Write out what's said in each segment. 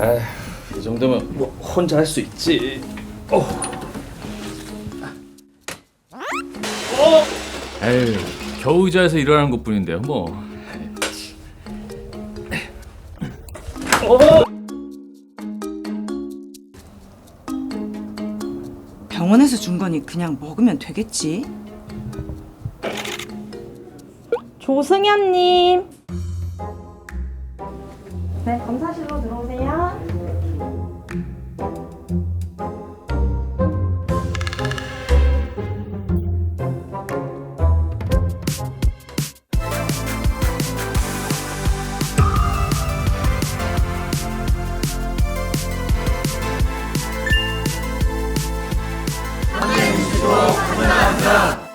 에이, 이 정도면 뭐 혼자 할 수 있지. 어. 에휴, 겨우 의자에서 일어나는 것뿐인데요, 뭐. 병원에서 준 거니 그냥 먹으면 되겠지. 조승현님. 네, 검사실로 들어오세요.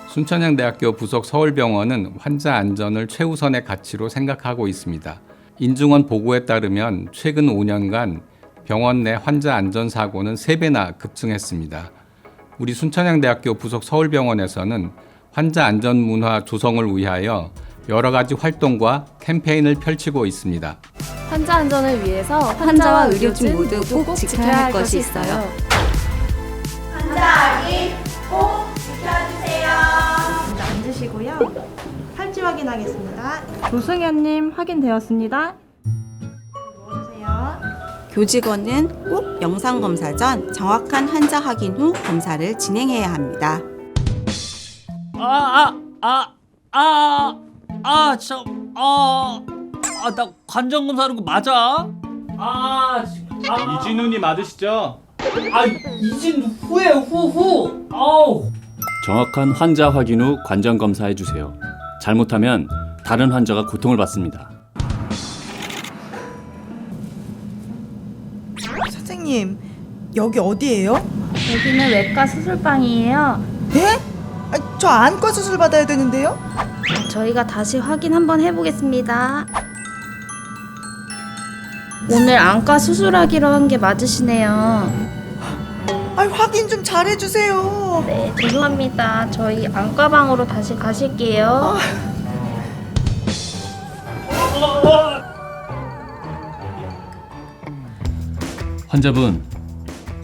순천향대학교 부속 서울병원은 환자 안전을 최우선의 가치로 생각하고 있습니다. 인중원 보고에 따르면 최근 5년간 병원 내 환자 안전 사고는 3배나 급증했습니다. 우리 순천향대학교 부속 서울병원에서는 환자 안전 문화 조성을 위하여 여러 가지 활동과 캠페인을 펼치고 있습니다. 환자 안전을 위해서 환자와 의료진 모두 꼭 지켜야 할 것이 있어요. 확인하겠습니다. 조승현님 확인되었습니다. 누워주세요. 교직원은 꼭 영상 검사 전 정확한 환자 확인 후 검사를 진행해야 합니다. 아, 아, 아, 아, 아, 저, 아, 아, 나 관절 검사하는 거 맞아? 아, 지금, 아, 이진훈이 맞으시죠? 아, 이진 후에 후, 후, 아우. 정확한 환자 확인 후 관전 검사해 주세요. 잘못하면 다른 환자가 고통을 받습니다. 선생님, 여기 어디예요? 여기는 외과 수술방이에요. 네? 아, 저 안과 수술 받아야 되는데요? 저희가 다시 확인 한번 해보겠습니다. 오늘 안과 수술하기로 한 게 맞으시네요. 아, 확인 좀 잘해주세요. 네, 죄송합니다. 저희 안과방으로 다시 가실게요. 환자분,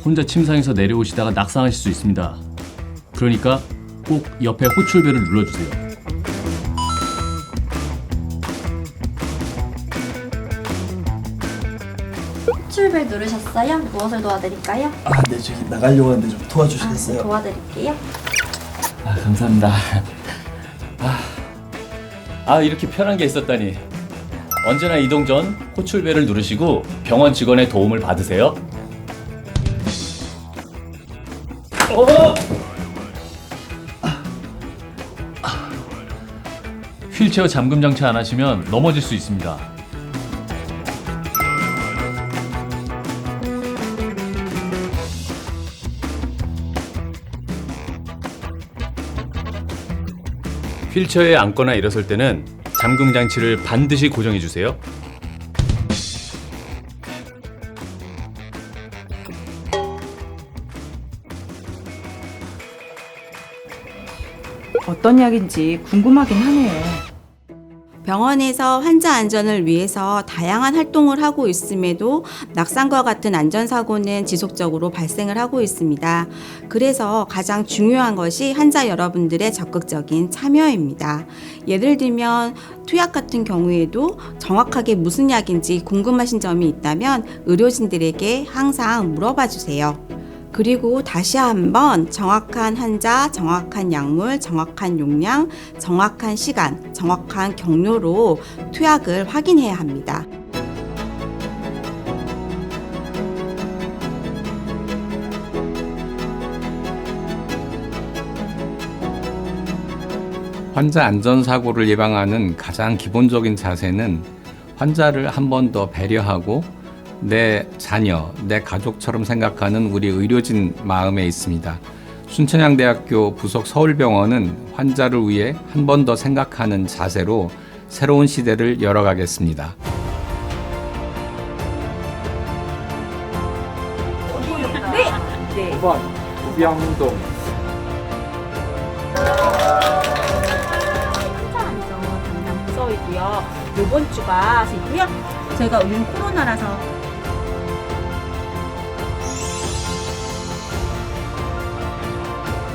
혼자 침상에서 내려오시다가 낙상하실 수 있습니다. 그러니까 꼭 옆에 호출벨을 눌러주세요. 출벨 누르셨어요? 무엇을 도와드릴까요? 아, 네, 저기 나가려고 하는데 좀 도와주시겠어요? 도와드릴게요. 아, 감사합니다. 아, 아, 이렇게 편한 게 있었다니. 언제나 이동 전 호출벨을 누르시고 병원 직원의 도움을 받으세요. 휠체어 잠금 장치 안 하시면 넘어질 수 있습니다. 휠체어에 앉거나 일어설 때는 잠금 장치를 반드시 고정해 주세요. 어떤 약인지 궁금하긴 하네요. 병원에서 환자 안전을 위해서 다양한 활동을 하고 있음에도 낙상과 같은 안전사고는 지속적으로 발생을 하고 있습니다. 그래서 가장 중요한 것이 환자 여러분들의 적극적인 참여입니다. 예를 들면 투약 같은 경우에도 정확하게 무슨 약인지 궁금하신 점이 있다면 의료진들에게 항상 물어봐 주세요. 그리고 다시 한번 정확한 환자, 정확한 약물, 정확한 용량, 정확한 시간, 정확한 경로로 투약을 확인해야 합니다. 환자 안전 사고를 예방하는 가장 기본적인 자세는 환자를 한 번 더 배려하고 내 자녀, 내 가족처럼 생각하는 우리 의료진 마음에 있습니다. 순천향대학교 부속 서울병원은 환자를 위해 한 번 더 생각하는 자세로 새로운 시대를 열어가겠습니다. 환자 안전 담당 부서이고요. 이번 주가 있고요. 저희가 요즘 코로나라서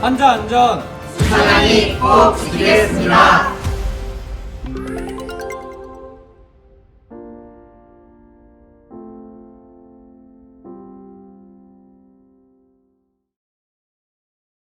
환자 안전 사장이 꼭 지키겠습니다.